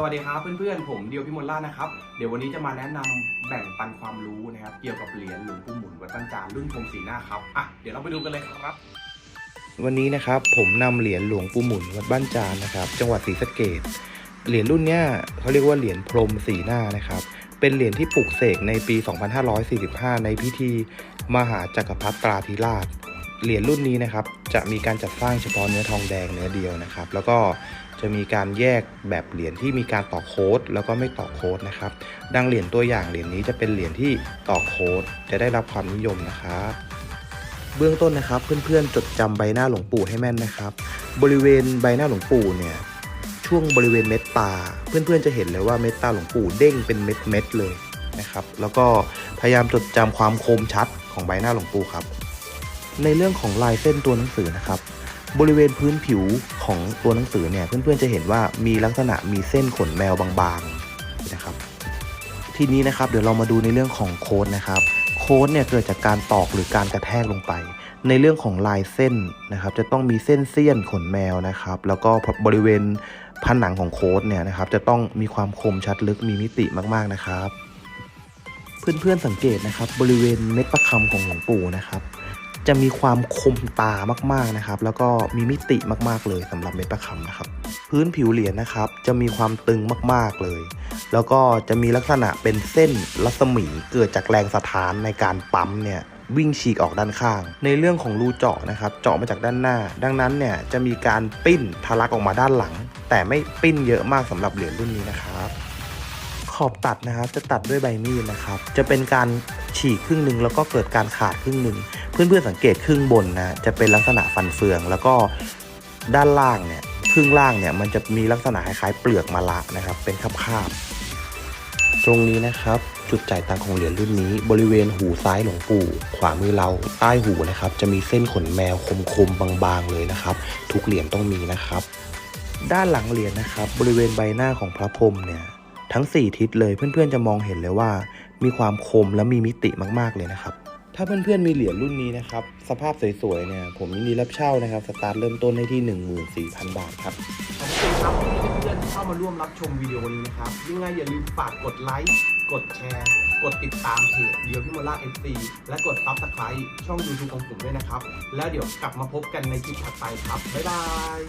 สวัสดีครับเพื่อนๆผมเดียวพิมลล่านะครับเดี๋ยววันนี้จะมาแนะนำแบ่งปันความรู้นะครับ เกี่ยวกับเหรียญหลวงปู่หมุนวัดตันจานรุ่นพรมสีหน้าครับอะเดี๋ยวเราไปดูกันเลยครับ วันนี้นะครับผมนำเหรียญหลวงปู่หมุนวัดบ้านจานนะครับ จังหวัดศรีสะเกดเหรียญรุ่นเนี้ยเขาเรียกว่าเหรียญพรมสีหน้านะครับ เป็นเหรียญที่ปลุกเสกในปี 2545 ในพิธี มหาจักรพรรดิตราธิราช เหรียญรุ่นนี้นะครับ จะมีการจัดสร้างเฉพาะเนื้อทองแดงเนื้อเดียวนะครับ แล้วก็จะมีการแยกแบบเหรียญที่มีการต่อโค้ดแล้วก็ไม่ต่อโค้ดนะครับ ดังเหรียญตัวอย่างเหรียญนี้จะเป็นเหรียญที่ต่อโค้ดจะได้รับความนิยมนะครับ เบื้องต้นนะครับเพื่อนๆ จดจำใบหน้าหลวงปู่ให้แม่นนะครับ บริเวณใบหน้าหลวงปู่เนี่ยช่วงบริเวณเม็ดตา เพื่อนๆจะเห็นเลยว่าเม็ดตาหลวงปู่เด้งเป็นเม็ดๆเลยนะครับ แล้วก็พยายามจดจำความคมชัดของใบหน้าหลวงปู่ครับ ในเรื่องของลายเส้นตัวหนังสือนะครับ บริเวณพื้นผิวของตัวหนังสือเนี่ยเพื่อนๆจะเห็นว่ามีลักษณะมีเส้นขนแมวบางๆนะครับ ทีนี้นะครับเดี๋ยวเรามาดูในเรื่องของโค้ดนะครับ โค้ดเนี่ยเกิดจากการตอกหรือการกระแทกลงไป ในเรื่องของลายเส้นนะครับ จะต้องมีเส้นเสี้ยนขนแมวนะครับ แล้วก็บริเวณผนังของโค้ดเนี่ยนะครับ จะต้องมีความคมชัดลึกมีมิติมากๆนะครับ เพื่อนๆสังเกตนะครับ บริเวณเม็ดประคำของหลวงปู่นะครับ จะมีความคมตามากๆนะครับ แล้วก็มีมิติมากๆเลยสำหรับเม็ดประคำนะครับ พื้นผิวเหรียญนะครับ จะมีความตึงมากๆเลย แล้วก็จะมีลักษณะเป็นเส้นรัศมีเกิดจากแรงสะท้านในการปั๊มเนี่ยวิ่งฉีกออกด้านข้าง ในเรื่องของรูเจาะนะครับ เจาะมาจากด้านหน้า ดังนั้นเนี่ยจะมีการปิ้นทะลักออกมาด้านหลัง แต่ไม่ปิ้นเยอะมากสำหรับเหรียญรุ่นนี้นะครับขอบตัดนะครับจะตัดด้วยใบมีดนะครับ จะเป็นการฉีกครึ่งหนึ่งแล้วก็เกิดการขาดครึ่งหนึ่ง เพื่อนๆสังเกตครึ่งบนนะจะเป็นลักษณะฟันเฟือง แล้วก็ด้านล่างเนี่ยครึ่งล่างเนี่ยมันจะมีลักษณะคล้ายๆเปลือกมะละนะครับ เป็นคาบๆตรงนี้นะครับ จุดจ่ายตังของเหรียญรุ่นนี้ บริเวณหูซ้ายหลวงปู่ ขวามือเราใต้หูนะครับ จะมีเส้นขนแมวคมๆบางๆเลยนะครับ ทุกเหรียญต้องมีนะครับ ด้านหลังเหรียญนะครับ บริเวณใบหน้าของพระพรหมเนี่ยทั้ง 4 ทิศเลยเพื่อนๆจะมองเห็นเลยว่า มีความคมและมีมิติมากๆเลยนะครับ ถ้าเพื่อนๆมีเหรียญรุ่นนี้นะครับ สภาพสวยๆเนี่ยผมยินดีรับเช่านะครับ สตาร์ทเริ่มต้นให้ที่ 14,000 บาทครับ ขอบคุณครับที่เพื่อนๆที่เข้ามาร่วมรับชมวิดีโอนี้นะครับยังไงอย่าลืมฝากกดไลค์ กดแชร์ กดติดตามเพจเดียวพิมลล่าเอฟซีและกดซับสไครต์ช่อง YouTube ของผมด้วยนะครับ แล้วเดี๋ยวกลับมาพบกันในคลิปถัดไปครับ บ๊ายบาย